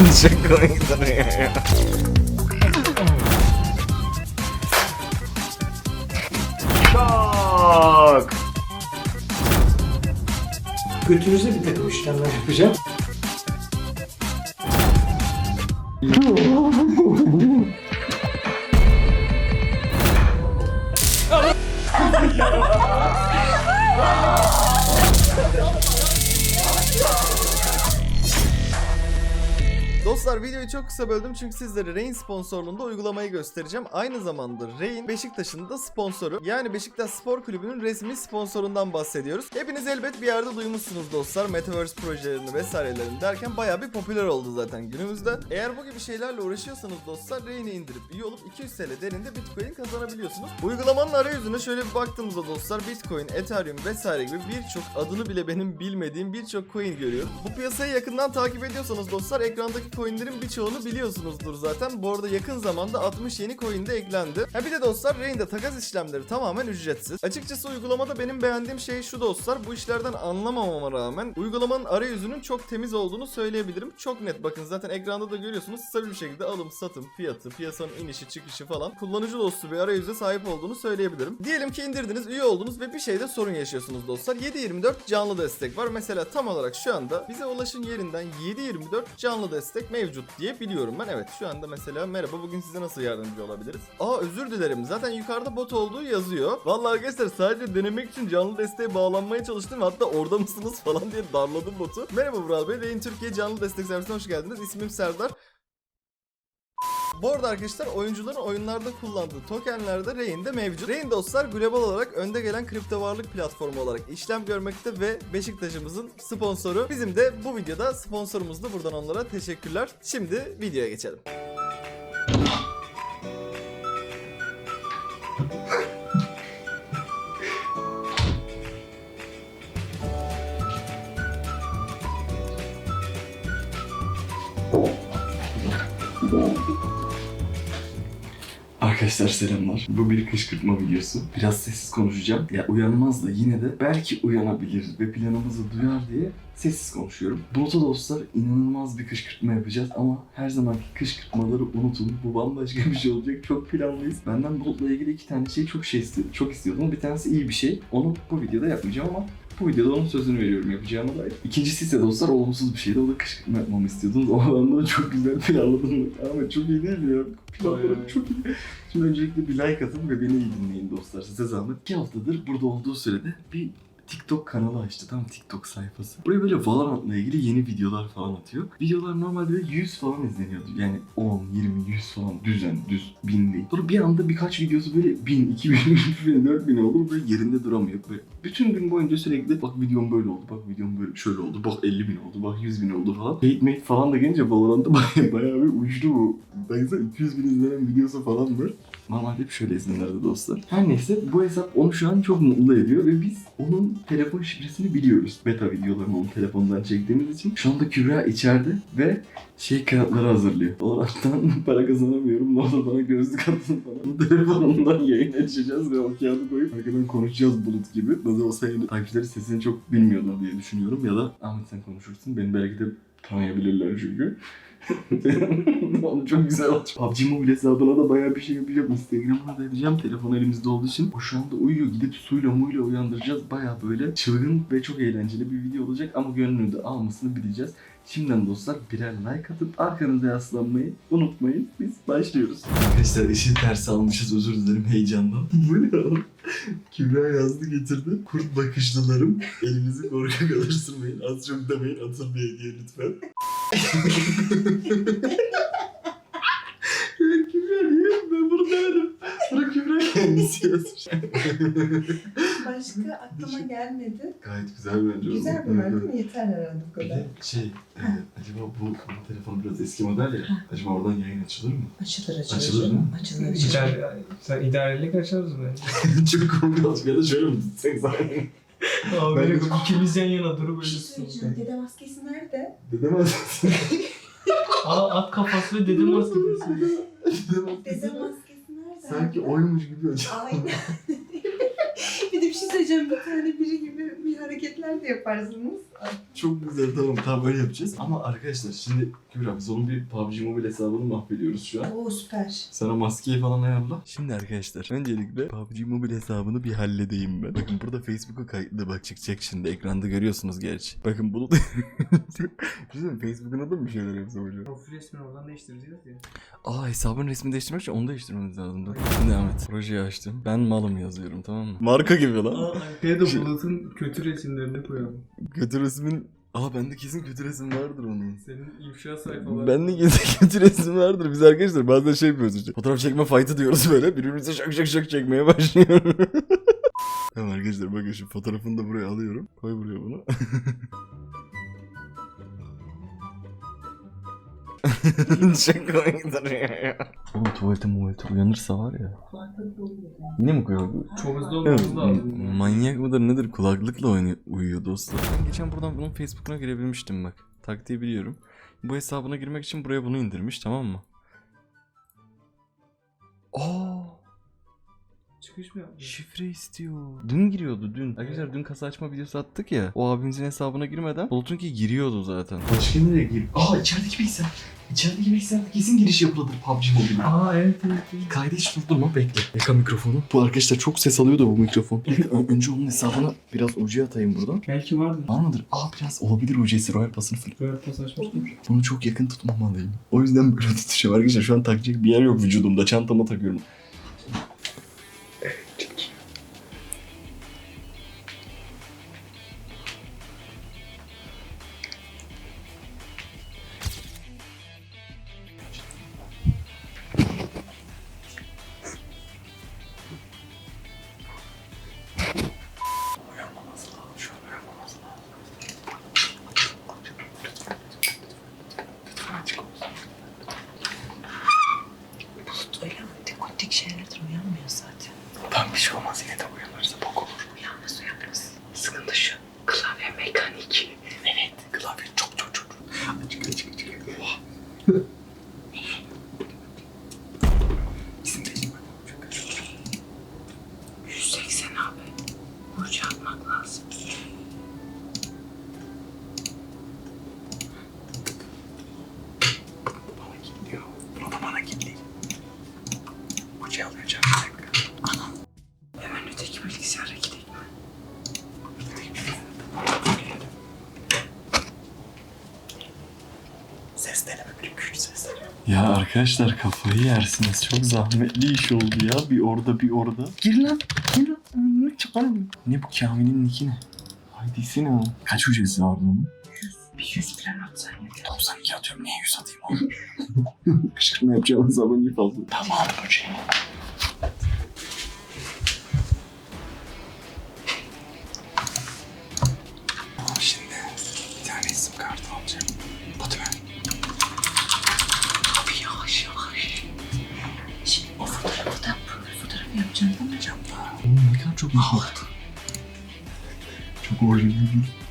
Çok komik duruyor ya. Çok. Götünüzde bir takım işlemler yapacağım. Dostlar videoyu çok kısa böldüm çünkü sizlere Rain sponsorluğunda uygulamayı göstereceğim. Aynı zamanda Rain Beşiktaş'ın da sponsoru. Yani Beşiktaş Spor Kulübü'nün resmi sponsorundan bahsediyoruz. Hepiniz elbet bir yerde duymuşsunuz dostlar. Metaverse projelerini vesairelerini derken bayağı bir popüler oldu zaten günümüzde. Eğer bu gibi şeylerle uğraşıyorsanız dostlar Rain'i indirip üye olup 200 TL değerinde Bitcoin kazanabiliyorsunuz. Uygulamanın arayüzüne şöyle bir baktığımızda dostlar Bitcoin, Ethereum vesaire gibi birçok adını bile benim bilmediğim birçok coin görüyorum. Bu piyasayı yakından takip ediyorsanız dostlar ekrandaki coinlerin birçoğunu biliyorsunuzdur zaten. Bu arada yakın zamanda 60 yeni coin de eklendi. Ha bir de dostlar Rain'de takas işlemleri tamamen ücretsiz. Açıkçası uygulamada benim beğendiğim şey şu dostlar. Bu işlerden anlamamama rağmen uygulamanın arayüzünün çok temiz olduğunu söyleyebilirim. Çok net bakın zaten ekranda da görüyorsunuz. Stabil bir şekilde alım, satım, fiyatı, piyasanın inişi, çıkışı falan kullanıcı dostu bir arayüze sahip olduğunu söyleyebilirim. Diyelim ki indirdiniz, üye oldunuz ve bir şeyde sorun yaşıyorsunuz dostlar. 7/24 canlı destek var. Mesela tam olarak şu anda bize ulaşın yerinden 7/24 canlı destek mevcut diye biliyorum ben. Evet şu anda mesela merhaba bugün size nasıl yardımcı olabiliriz? Aa özür dilerim. Zaten yukarıda bot olduğu yazıyor. Vallahi arkadaşlar sadece denemek için canlı desteğe bağlanmaya çalıştım. Hatta orada mısınız falan diye darladım botu. Merhaba Vural Bey. Rain Türkiye canlı destek servisine hoş geldiniz. İsmim Serdar. Bu arada arkadaşlar oyuncuların oyunlarda kullandığı tokenler de mevcut. Rain dostlar global olarak önde gelen kripto varlık platformu olarak işlem görmekte ve Beşiktaş'ımızın sponsoru. Bizim de bu videoda sponsorumuzdu. Buradan onlara teşekkürler. Şimdi videoya geçelim. Arkadaşlar selamlar. Bu bir kışkırtma videosu. Biraz sessiz konuşacağım. Ya uyanmaz da yine de belki uyanabilir ve planımızı duyar diye sessiz konuşuyorum. Bulut'a dostlar inanılmaz bir kışkırtma yapacağız ama her zamanki kışkırtmaları unutun. Bu bambaşka bir şey olacak. Çok planlıyız. Benden Bulut'la ilgili iki tane şey çok şey istedim. Çok istiyordum. Bir tanesi iyi bir şey. Onu bu videoda yapmayacağım ama bu videoda onun sözünü veriyorum yapacağıma dair. İkincisi ise dostlar olumsuz bir şeydi. O da kışkırtma yapmamı istiyordunuz. Ben bunu çok güzel planladım. Ama çok iyi değil mi ya? Planlarım çok iyi. Şimdi öncelikle bir like atın ve beni iyi dinleyin dostlar. Size zahmet. İki haftadır burada olduğu sürede bir TikTok kanalı açtı. Tam TikTok sayfası. Buraya böyle Valorant'la ilgili yeni videolar falan atıyor. Videolar normalde böyle 100 falan izleniyordu. Yani 10, 20, 100 falan düzen, düz, 1000 değil. Sonra bir anda birkaç videosu böyle 1000, 2000, 3000, 4000 oldu. Böyle yerinde duramıyor. Böyle bütün gün boyunca sürekli bak videom böyle oldu, bak videom böyle şöyle oldu, bak 50 bin oldu, bak 100 bin oldu falan. Hate mate falan da gelince Valorant'ta bayağı, bayağı bir uçtu bu. Baksana 200 bin izlenen videosu falan var. Normalde hep şöyle izlenirdi dostlar. Her neyse bu hesap onu şu an çok mutlu ediyor ve biz onun telefon şifresini biliyoruz. Beta videolarını onun telefonundan çektiğimiz için. Şu anda Kübra içeride ve şey kağıtları hazırlıyor. Olaraktan para kazanamıyorum. Ne olur bana gözlük atın falan. Telefonundan yayın açacağız ve o kağıdı koyup arkadan konuşacağız bulut gibi. Nasıl olsa yine takipçileri sesini çok bilmiyorlar diye düşünüyorum. Ya da Ahmet sen konuşursun. Beni belki de tanıyabilirler çünkü. Onu çok güzel oldu. PUBG Mobile hesabına da bayağı bir şey yapacağım. Instagram'ına da edeceğim. Telefon elimizde olduğu için. O şu anda uyuyor. Gidip suyla muyla uyandıracağız. Bayağı böyle çılgın ve çok eğlenceli bir video olacak. Ama gönlünü de almasını bileceğiz. Şimdiden dostlar birer like atıp arkanıza yaslanmayı unutmayın. Biz başlıyoruz. Arkadaşlar işi ters almışız özür dilerim heyecandan. Bu ne oğlum? Kübra yazdı getirdi. Kurt bakışlılarım. Elinizi korkak alırsınmayın. Az çok demeyin atın bir hediye lütfen. Ya Kübra niye? Ben bunu demedim. Bırak Kübra kendisi yazmış. Başka aklıma gelmedi. Gayet güzel bence. Güzel bir marka mı? Yeter herhalde bu Bir de şey, e, acaba bu, bu telefon biraz eski model ya. Acaba oradan yayın açılır mı? Açılır açılır. Açılır mı? Açılır açılır. İdare, sen idarelik açarız bence. Çok komik olacak ya da şöyle mi tutsek zaten? Abi Ben böyle de- ikimiz yan yana durup Bir böyle şey söyleyeceğim. Dede maskesi nerede? Dedemez. Aa at kafası ve dede maskesi. Dede maskesi nerede? Sanki oymuş gibi açıyor. Aynen. bir de bir şey söyleyeceğim. Bir tane biri gibi bir hareketler de yaparsınız. Çok güzel tamam tamam öyle yapacağız. Ama arkadaşlar şimdi Kübra biz onun bir PUBG Mobile hesabını mahvediyoruz şu an. Oo süper. Sana maskeyi falan ayarla. Şimdi arkadaşlar öncelikle PUBG Mobile hesabını bir halledeyim ben. Bakın burada Facebook'a kayıtlı bak çıkacak şimdi ekranda görüyorsunuz gerçi. Bakın bunu Düşünsene Facebook'un adı mı bir şeyler yapsa böyle. Profil resmini oradan değiştireceğiz ya. Aa hesabın resmini değiştirmek için onu değiştirmemiz lazım. Dur. Şimdi devam et. Projeyi açtım. Ben malım yazıyorum tamam mı? Marka gibi lan. Aa arkaya da Bulut'un kötü resimlerini koyalım. Kötü resmin... Aa bende kesin kötü resim vardır onun. Senin ifşa sayfaları. Ben de kesin kötü resim vardır. Biz arkadaşlar bazen şey yapıyoruz işte. Fotoğraf çekme fight'ı diyoruz böyle. Birbirimize şak şak şak çekmeye başlıyoruz. tamam arkadaşlar bakın şu fotoğrafını da buraya alıyorum. Koy buraya bunu. Çok komik duruyor ya. Oğlum tuvalete muvalete uyanırsa var ya. Yine mi koyuyor? Çok hızlı olmamız lazım. Manyak mıdır nedir kulaklıkla oynuyor, uyuyor dostlar. Ben geçen buradan bunun Facebook'una girebilmiştim bak. Taktiği biliyorum. Bu hesabına girmek için buraya bunu indirmiş tamam mı? Aa, Çıkış mı yapmış? şifre istiyor. Dün giriyordu dün. Arkadaşlar dün kasa açma videosu attık ya. O abimizin hesabına girmeden Bulut'unki giriyordu zaten. Başka nereye gir? Aa içerideki bilgisayar. İçerideki bilgisayarda kesin giriş yapılıdır PUBG Mobile. Aa evet evet. evet. Kaydı hiç durdurma bekle. Yaka mikrofonu. Bu arkadaşlar çok ses alıyor da bu mikrofon. Önce onun hesabına biraz ucu atayım buradan. Belki vardır. Var mıdır? Aa biraz olabilir UC'si Royal Pass'ını fırlat. Böyle pas açmıştım. Bunu çok yakın tutmamalıyım. O yüzden böyle tutuşuyorum arkadaşlar. Şu an takacak bir yer yok vücudumda. Çantama takıyorum. Ya arkadaşlar kafayı yersiniz. Çok zahmetli iş oldu ya. Bir orada bir orada. Gir lan. Gir lan. Ne çıkarım? Ne bu Kamil'in niki ne? Haydi Sina. Kaç hücresi var bunun? Bir yüz falan atsan yeter. 92 atıyorum. Niye 100 atayım oğlum? Kışkırtma yapacağımız zaman iyi fazla. Tamam hocam. Fotoğrafı yapacaksın değil mi? Yapacağım da. Oğlum ne kadar çok iyi oldu. Çok orijinal. Bekle.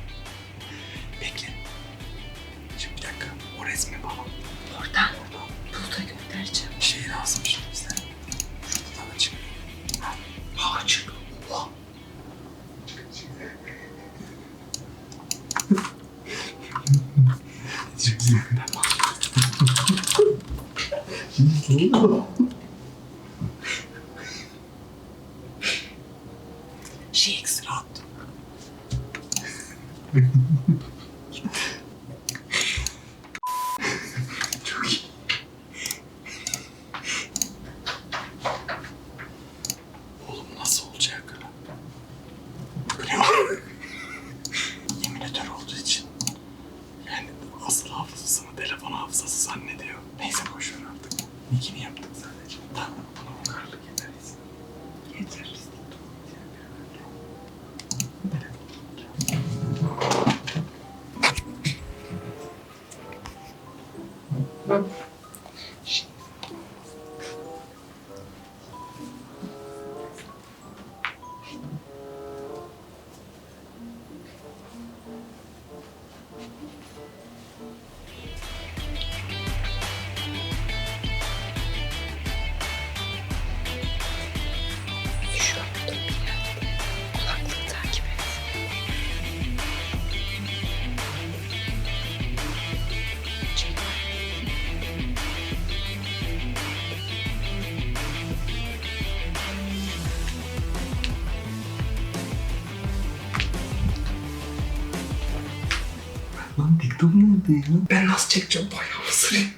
Ya? Ben nasıl çekeceğim bayağı ısırayım.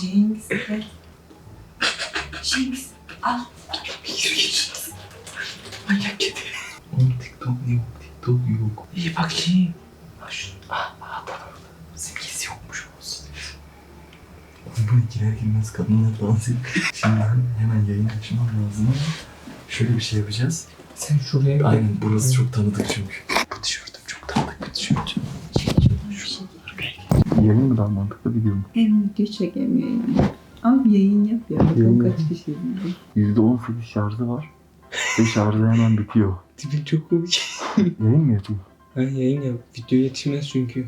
Cengiz. gel. Cengiz. Al. Yürü git. Manyak kedi. Oğlum TikTok yok. TikTok yok. İyi bakayım. Ha şu. Ah, ah tamam. Simgesi yokmuş olsun. Oğlum bunu girer girmez kadınlar dans ediyor. Şimdi hemen yayın açmam lazım ama şöyle bir şey yapacağız. Sen şuraya. Aynen burası çok tanıdık çünkü. Bu tişörtüm çok tanıdık bir tişört. Yayın mı daha mantıklı video mu? Hem video çekemiyor yani. Ama bir yayın yap ya. Yayın Bakalım yap. kaç kişi izleyecek. %18 şarjı var. Ve şarjı hemen bitiyor. Tipin çok komik. Yayın mı yapayım? Ben yayın yap. Video yetişmez çünkü.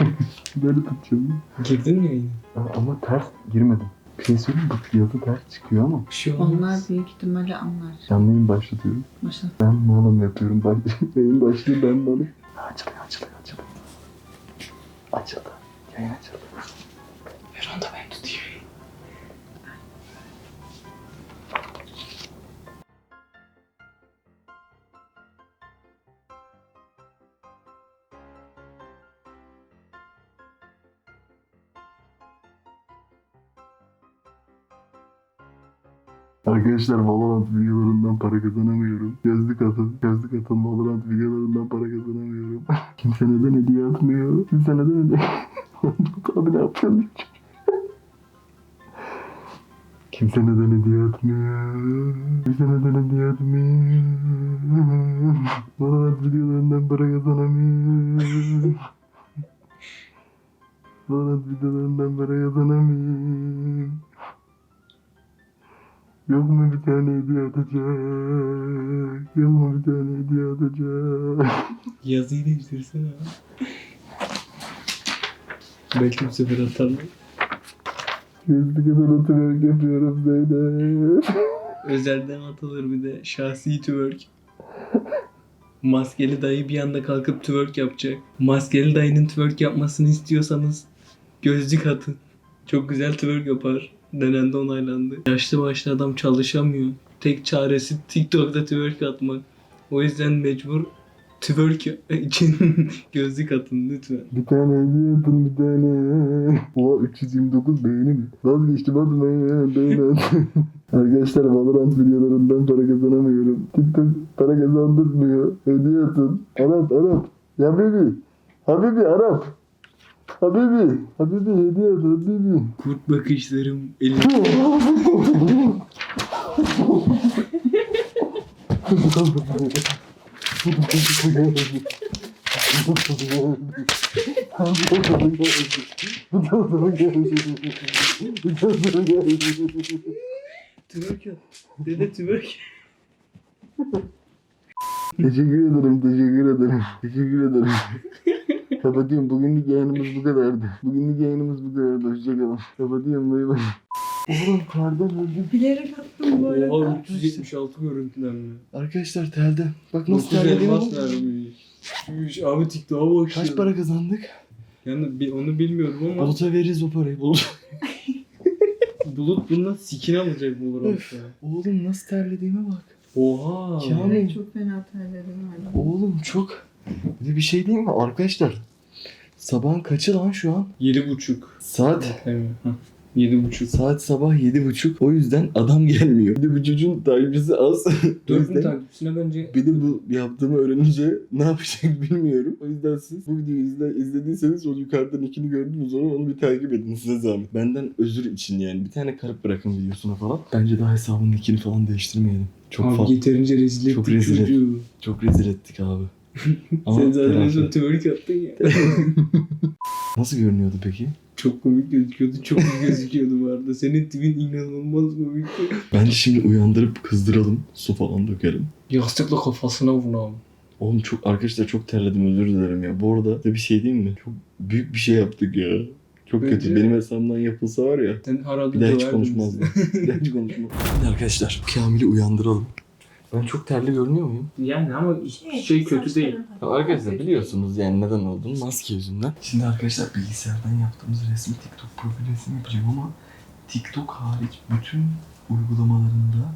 Böyle tutacağım. Girdin mi yayına? Ama, ama ters girmedim. Bir şey söyleyeyim mi? Bu yazı ters çıkıyor ama. Bir şey olmaz. Onlar büyük ihtimalle anlar. Canlı yayın başlatıyorum. Başla. Ben malım yapıyorum. Ben, yayın başlıyor ben malım. Açılıyor açılıyor açılıyor. Açıldı. Açıldı. Ver onu da ben tutayım. Arkadaşlar Valorant videolarından para kazanamıyorum. Gözlük atın, gözlük atın Valorant videolarından para kazanamıyorum. Kimse neden hediye atmıyor? Kimse neden hediye... Abi ne yapıyorsun? Kimse neden hediye atmıyor? Kimse neden hediye atmıyor? Valorant videolarından para kazanamıyor. Valorant videolarından para kazanamıyor. Yok mu bir tane hediye atacak? Yok mu bir tane hediye atacak? Yazıyı değiştirsene. Belki bu sefer atarlar. Gözlük atan atıyork yapıyorum Zeynep. Özelden atılır bir de şahsi twerk. Maskeli dayı bir anda kalkıp twerk yapacak. Maskeli dayının twerk yapmasını istiyorsanız gözlük atın. Çok güzel twerk yapar. Denendi onaylandı. Yaşlı başlı adam çalışamıyor. Tek çaresi TikTok'ta twerk atmak. O yüzden mecbur twerk için gözlük atın lütfen. Bir tane hediye atın bir tane. Oha 329 beğeni mi? Vazgeçtim atmayın beğeni atın. Arkadaşlar Valorant videolarından para kazanamıyorum. TikTok para kazandırmıyor. Hediye atın. Arap Arap. Ya bebi. Habibi Arap. Habibi. Habibi hediye at Habibi. Kurt bakışlarım elim. Twerk at. Dede twerk. Teşekkür ederim, teşekkür ederim. Teşekkür ederim. Kapatıyorum. Bugünlük yayınımız bu kadardı. Bugünlük yayınımız bu kadardı. Hoşçakalın. Kapatıyorum. Bay bay. Oğlum kardan öldüm. Bilerek attım bu arada. Oha 376 görüntülenme. Arkadaşlar telde. Bak nasıl 9 terlediğime elmas bak. vermiş. Üş, Abi TikTok'a bak Kaç ya. para kazandık? Yani onu bilmiyorum ama Bulut'a veririz o parayı. Bulut. Bulut bundan skin alacak bu Valorant'ta. Oğlum nasıl terlediğime bak. Oha. Ya. Evet çok fena terledim hala. Oğlum çok. Bir de bir şey değil mi arkadaşlar? Sabahın kaçı lan şu an? 7.5. Saat Evet. Hah. 7.5. Saat sabah yedi buçuk. O yüzden adam gelmiyor. Bir de bu çocuğun takipçisi az. O 4000 yüzden- takipçisine bence Bir de bu yaptığımı öğrenince ne yapacak bilmiyorum. O yüzden siz bu videoyu izle, izlediyseniz o yukarıdan ikini gördünüz onu onu bir takip edin size zahmet. Benden özür için yani bir tane karıp bırakın videosuna falan. Bence daha hesabının ikini falan değiştirmeyelim. Çok abi fazla. yeterince rezil Çok ettik rezil ettik. çocuğu. Çok rezil ettik abi. Ama Sen zaten en son twerk attın ya. Nasıl görünüyordu peki? Çok komik gözüküyordu. Çok iyi gözüküyordu bu arada. Senin tipin inanılmaz komikti. Bence şimdi uyandırıp kızdıralım. Su falan dökelim. Yastıkla kafasına vur abi. Oğlum çok arkadaşlar çok terledim özür dilerim ya. Bu arada size bir şey diyeyim mi? Çok büyük bir şey yaptık ya. Çok Bence- kötü. Benim hesabımdan yapılsa var ya. Sen herhalde Bir daha hiç döverdin konuşmazdım. bir daha hiç konuşmam. Arkadaşlar Kamil'i uyandıralım. Ben çok terli görünüyor muyum? Yani ama şey kötü değil. Ya arkadaşlar biliyorsunuz yani neden olduğunu maske yüzünden. Şimdi arkadaşlar bilgisayardan yaptığımız resmi TikTok profil resmi yapacağım ama TikTok hariç bütün uygulamalarında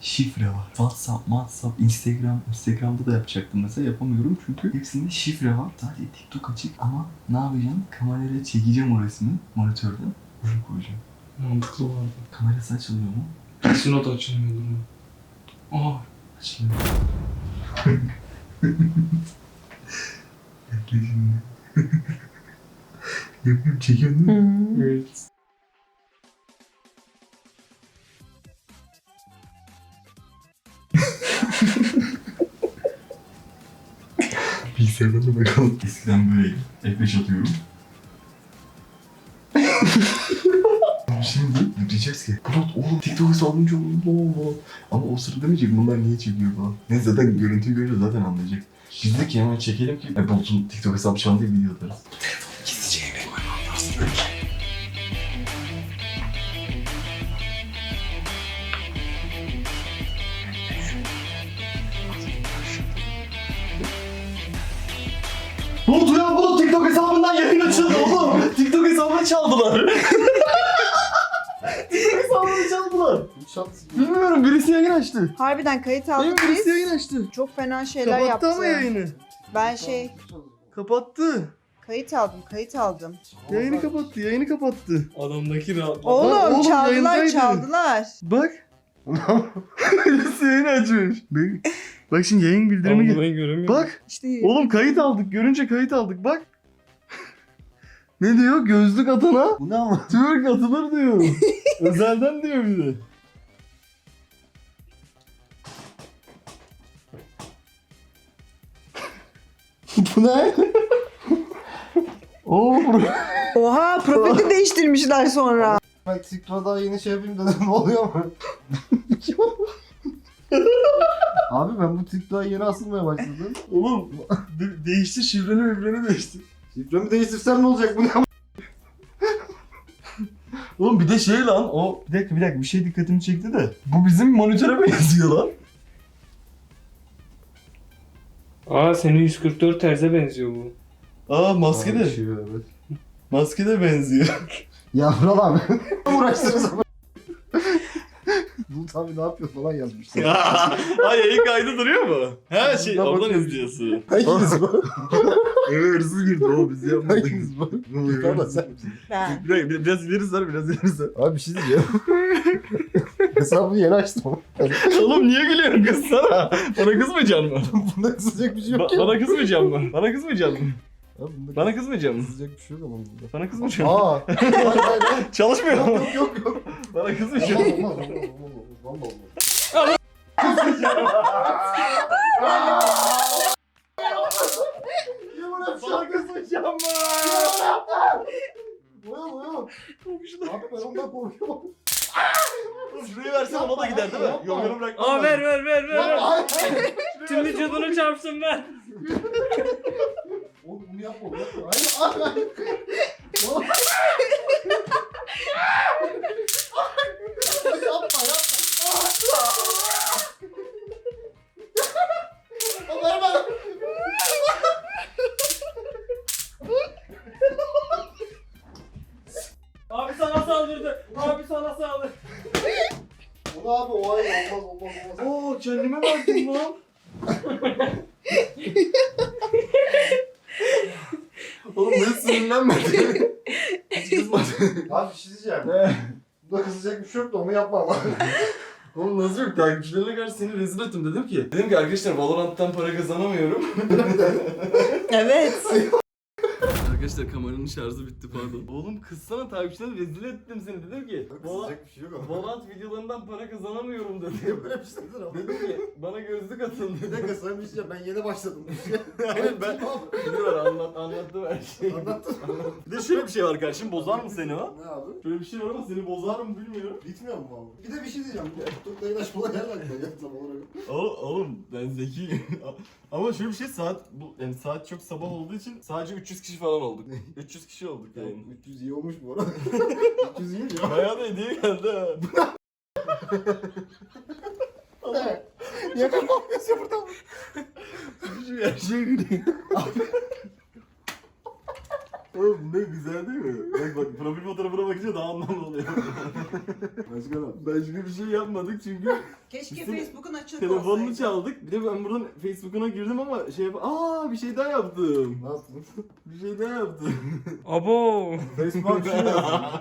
şifre var. WhatsApp, WhatsApp, Instagram, Instagram'da da yapacaktım mesela yapamıyorum çünkü hepsinde şifre var. Sadece TikTok açık ama ne yapacağım? Kamerayla çekeceğim o resmi monitörden. Buraya koyacağım. Mantıklı vardı. Kamerası açılıyor mu? Kesin o da açılmıyordur? Aa. Açılıyor. Bekle şimdi. Yapıyorum çekiyorum değil mi? Evet. Bilgisayardan da bakalım. Eskiden böyleydi. F5 atıyorum. Diyeceğiz ki Bulut oğlum TikTok hesabınca oğlum oğlum. Ama o sırada demeyecek bunlar niye çekiyor falan. Ne zaten görüntüyü görünce zaten anlayacak. Biz de ki hemen çekelim ki e, Bulut'un TikTok hesabı çaldı diye video atarız. Telefonu koymam lazım. Bulut uyan Bulut TikTok hesabından yayın açıldı oğlum. TikTok hesabını çaldılar. Hesabını çaldılar. Bilmiyorum birisi yayın açtı. Harbiden kayıt Benim aldık birisi biz. yayın açtı. Çok fena şeyler Kapattı yaptı. ama yayını. Ben şey Kapattı. kayıt aldım, kayıt aldım. Yayını kapattı, yayını kapattı. Adamdaki rahatlık. Oğlum, oğlum, çaldılar, yayındaydı. çaldılar. Bak. birisi yayın açmış. Bak, bak şimdi yayın bildirimi gel. göremiyorum. Bak. İşte Oğlum kayıt aldık. Görünce kayıt aldık. Bak. Ne diyor? Gözlük atana. Bu ne ama? Türk atılır diyor. Özelden diyor bir de. Bu ne? Oo bro. Oha, profili değiştirmişler sonra. Ben TikTok'da yeni şey yapayım dedim ne oluyor mu? Abi ben bu TikTok'a yeni asılmaya başladım. Oğlum de- değişti şifreni mivreni değişti. Şifremi değiştirsem ne olacak bu ne? Oğlum bir de şey lan o bir dakika bir dakika bir şey dikkatimi çekti de bu bizim monitöre benziyor lan. Aa senin 144 terze benziyor bu. Aa maske de Şey, evet. maske de benziyor. Ya Vural abi. Uğraştınız ama. Bulut abi ne yapıyor falan yazmışlar. Ay yayın kaydı duruyor mu? He şey oradan bakıyorum. izliyorsun. Hanginiz bu? Eve hırsız girdi o biz yapmadık. Hanginiz bu? Tamam sen? Ben. Bir dakika, bir- biraz ileri sar biraz ileri sar. Abi bir şey diyeceğim. Hesabı yeni açtım. Oğlum niye gülüyorsun kız sana? Bana kızmayacaksın mı? Bunda kızacak bir şey yok Ba- ki. bana kızmayacaksın mı? Bana kızmayacaksın mı? Abi bunda Bana kızmayacaksın mı? kızacak bir şey yok ama bunda. Bana kızmayacaksın mı? Aa. Hayır hayır hayır. Çalışmıyor mu? Yok yok yok. Bana kızmayacaksın Olmaz olmaz olmaz olmaz. Valla olmaz. Abi ben ondan korkuyorum. Şurayı versen ona da gider değil mi? Yapma. Yol yolu bırak. Aa ver ver ver ver. ver. Hayır hayır. Tüm vücudunu çarpsın ver. Oğlum bunu yapma bunu yapma. Hayır hayır. Oğlum. yapma yapma. Oğlum verme. Saldırdı. Onu abi o ay olmaz olmaz olmaz. Oo kendime verdim lan. Oğlum ben sinirlenmedim. Hiç kızmadım. Abi bir şey diyeceğim. Bunda kızacak bir şey yok da onu yapma ama. Oğlum nasıl yok? Takipçilerine karşı seni rezil ettim dedim ki. Dedim ki arkadaşlar Valorant'tan para kazanamıyorum. Evet. Arkadaşlar kameranın şarjı bitti pardon. Oğlum kızsana takipçilerine rezil ettim seni dedim ki. Vala- Kızacak bir şey yok ama. Valorant videolarından para kazanamıyorum dedim. Böyle bir şey dedin ama. dedim ki bana gözlük atın Bir dedim. dakika sana bir şey diyeceğim. Ben yeni başladım. Aynen ben Tamam. biliyorum anlat, anlattım her şeyi. Anlattın Bir de şöyle bir şey var kardeşim bozar mı seni o? Ne abi? Şöyle bir şey var ama seni bozar mı bilmiyorum. Bitmiyor mu abi? Bir de bir şey diyeceğim. Bu TikTok'ta yayın açmalar yer tam olarak. Oğlum, oğlum ben zekiyim. ama şöyle bir şey saat bu yani saat çok sabah olduğu için sadece 300 kişi falan olduk. 300 kişi olduk yani. 300 iyi olmuş bu arada. 300 iyi ya? Bayağı da hediye geldi ha. Niye kapatmıyorsun buradan? Şu her şey gülüyor. Oğlum ne güzel değil mi? Bak bak profil fotoğrafına bakınca daha anlamlı oluyor. Başka ne? Başka bir şey yapmadık çünkü Keşke Bizim Facebook'un açık telefonunu olsaydı. çaldık. Bir de ben buradan Facebook'una girdim ama şey yap... Aa bir şey daha yaptım. Ne yaptın? Bir şey daha yaptım. Abo. Facebook'a bir şey yazdın.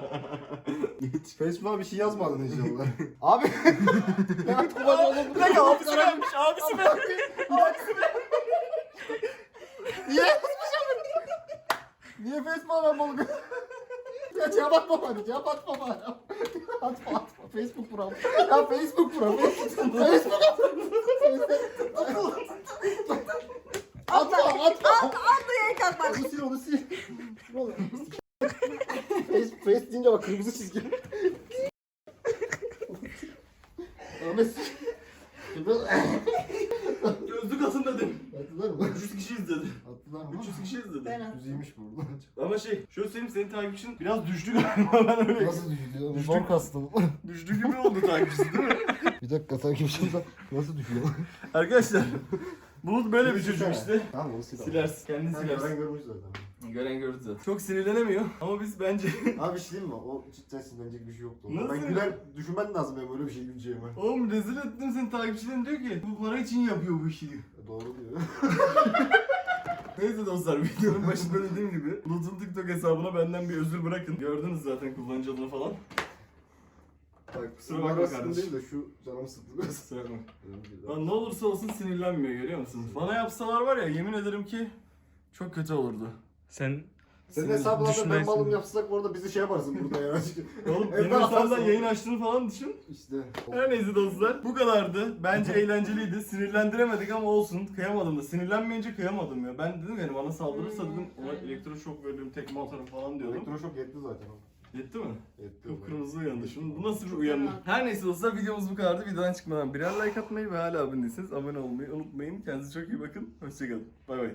Facebook'a bir şey yazmadın inşallah. Abi. Levent Kubaş oğlum. Bir dakika abisi vermiş abisi vermiş. Niye? Niye Facebook'a ben bunu Ya cevap atma bana, cevap atma bana. Atma atma, Facebook buram. Ya Facebook buram. Facebook Atma, atma. Atla yere kalkma. Onu sil, onu sil. Face, face deyince bak kırmızı çizgi. Ahmet. Gözlük atın dedim. Attılar mı? 300 kişi izledi. Attılar mı? 300 kişi izledi. Ben attım. Yüzüymüş bu arada. Ama şey, şöyle söyleyeyim senin takipçin biraz düştü galiba ben öyle. Nasıl düşüyor? Düştük. Zor kastım. Düştü gibi oldu takipçisi değil mi? Bir dakika takipçimden nasıl düşüyor? Arkadaşlar, Bulut böyle bir çocuk işte. Tamam onu sil. Silersin, kendini Ben silersin. görmüş zaten. Gören gördü zaten. Çok sinirlenemiyor ama biz bence... Abi bir şey diyeyim mi? O cidden sinirlenecek bir şey yoktu. Nasıl? Ben güler düşünmen lazım benim öyle bir şey güleceğime. Oğlum rezil ettim senin takipçilerin diyor ki bu para için yapıyor bu işi diyor. Doğru diyor. Neyse dostlar videonun başında dediğim gibi Bulut'un TikTok hesabına benden bir özür bırakın. Gördünüz zaten kullanıcı adını falan. Bak Kusura bakma numarasını kardeşim. değil de şu canımı sıktı biraz. Kusura bakma. Lan ne olursa olsun sinirlenmiyor görüyor musun? Bana yapsalar var ya yemin ederim ki çok kötü olurdu. Sen Senin hesabına da ben Düşünmezsin. malım yapsak bu arada bizi şey yaparsın burada ya. Oğlum Evden benim hesabımdan atarsın. yayın açtığını falan düşün. işte. Her neyse dostlar bu kadardı. Bence eğlenceliydi. Sinirlendiremedik ama olsun. Kıyamadım da. Sinirlenmeyince kıyamadım ya. Ben dedim yani bana saldırırsa dedim ona elektroşok veririm tekme atarım falan diyordum. Elektroşok yetti zaten. Yetti mi? Yetti. Kıpkırmızı uyandı şimdi. Bu nasıl bir uyanma? Her neyse dostlar videomuz bu kadardı. Videodan çıkmadan birer like atmayı ve hala abone değilseniz abone olmayı unutmayın. Kendinize çok iyi bakın. Hoşçakalın. Bay bay.